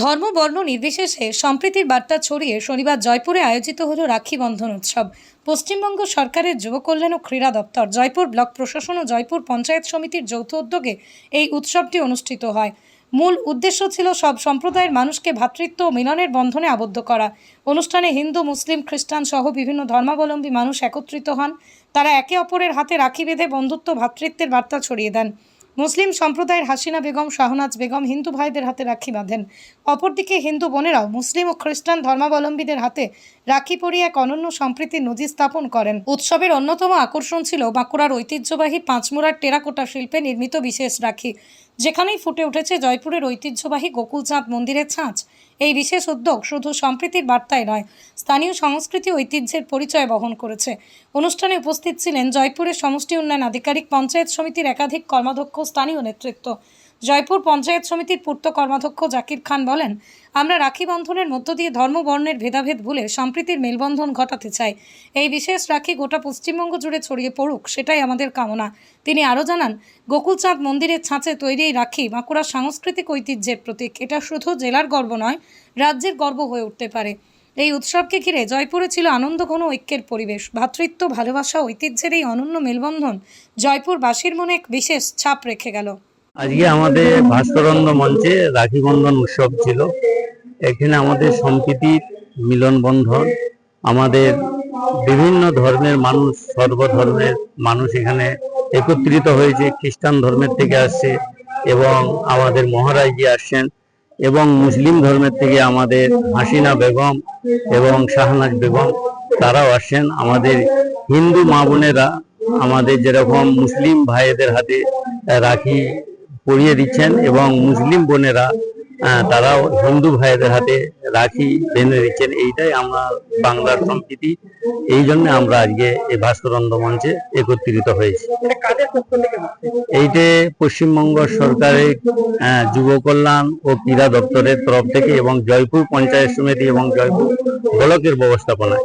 ধর্ম, বর্ণ, নির্বিশেষে সম্প্রীতির বার্তা ছড়িয়ে শনিবার জয়পুরে আয়োজিত হলো রাখি বন্ধন উৎসব। পশ্চিমবঙ্গ সরকারের যুব কল্যাণ ও ক্রীড়া দপ্তর জয়পুর ব্লক প্রশাসন ও জয়পুর পঞ্চায়েত সমিতির যৌথ উদ্যোগে এই উৎসবটি অনুষ্ঠিত হয়। মূল উদ্দেশ্য ছিল সব সম্প্রদায়ের মানুষকে ভ্রাতৃত্ব ও মিলনের বন্ধনে আবদ্ধ করা। অনুষ্ঠানে হিন্দু, মুসলিম, খ্রিস্টান সহ বিভিন্ন ধর্মাবলম্বী মানুষ একত্রিত হন। তারা একে অপরের হাতে রাখি বেঁধে বন্ধুত্ব ভ্রাতৃত্বের বার্তা ছড়িয়ে দেন। মুসলিম সম্প্রদায়ের হাসিনা বেগম, শাহনাজ বেগম হিন্দু ভাইদের হাতে রাখি বাঁধেন। অপরদিকে হিন্দু বোনেরাও মুসলিম ও খ্রিস্টান ধর্মাবলম্বীদের হাতে রাখি পরিয়ে এক অনন্য সম্প্রীতির নজির স্থাপন করেন। উৎসবের অন্যতম আকর্ষণ ছিল বাঁকুড়ার ঐতিহ্যবাহী পাঁচমুড়ার টেরাকোটা শিল্পে নির্মিত বিশেষ রাখি। যেখানেই ফুটে উঠেছে জয়পুরের ঐতিহ্যবাহী গোকুলচাঁদ মন্দিরের ছাঁচ, এই বিশেষ উদ্যোগ শুধু সম্প্রীতির বার্তায় নয়, স্থানীয় সংস্কৃতি ঐতিহ্যের পরিচয় বহন করেছে। অনুষ্ঠানে উপস্থিত ছিলেন জয়পুরের সমষ্টি উন্নয়ন আধিকারিক পঞ্চায়েত সমিতির একাধিক কর্মাধ্যক্ষ স্থানীয় নেতৃত্ব। জয়পুর পঞ্চায়েত সমিতির পূর্ত কর্মাধ্যক্ষ জাকির খান বলেন, আমরা রাখি বন্ধনের মধ্য দিয়ে ধর্ম বর্ণের ভেদাভেদ ভুলে সম্প্রীতির মেলবন্ধন ঘটাতে চাই। এই বিশেষ রাখি গোটা পশ্চিমবঙ্গ জুড়ে ছড়িয়ে পড়ুক, সেটাই আমাদের কামনা। তিনি আরও জানান, গোকুলচাঁদ মন্দিরের ছাঁচে তৈরি এই রাখি বাঁকুড়ার সাংস্কৃতিক ঐতিহ্যের প্রতীক। এটা শুধু জেলার গর্ব নয়, রাজ্যের গর্ব হয়ে উঠতে পারে। এই উৎসবকে ঘিরে জয়পুরে ছিল আনন্দ আনন্দঘন ঐক্যের পরিবেশ। ভ্রাতৃত্ব ভালোবাসা, ঐতিহ্যের এই অনন্য মেলবন্ধন জয়পুরবাসীর মনে এক বিশেষ ছাপ রেখে গেল। আজকে আমাদের ভাস্করন্দ মঞ্চে রাখি বন্ধন উৎসব ছিল। এখানে আমাদের সম্প্রীতির মিলন বন্ধন, আমাদের বিভিন্ন ধর্মের মানুষ, সর্বধর্মের মানুষ এখানে একত্রিত হয়েছে, খ্রিস্টান ধর্মের থেকে আসছে এবং আমাদের মহারাজজি আসছেন এবং মুসলিম ধর্মের থেকে আমাদের হাসিনা বেগম এবং শাহনাজ বেগম, তারাও আসছেন। আমাদের হিন্দু মা বোনেরা, আমাদের যেরকম মুসলিম ভাইদের হাতে রাখি পরিয়ে দিচ্ছেন এবং মুসলিম বোনেরা তারাও হিন্দু ভাইদের হাতে রাখি বেঁধে দিচ্ছেন। এইটাই আমরা বাংলার সম্প্রীতি এই জন্য আমরা আজকে এই ভাস্করন্দ মঞ্চে একত্রিত হয়েছি। এইটে পশ্চিমবঙ্গ সরকারের যুব কল্যাণ ও ক্রীড়া দপ্তরের তরফ থেকে এবং জয়পুর পঞ্চায়েত সমিতি এবং জয়পুর ব্লকের ব্যবস্থাপনায়।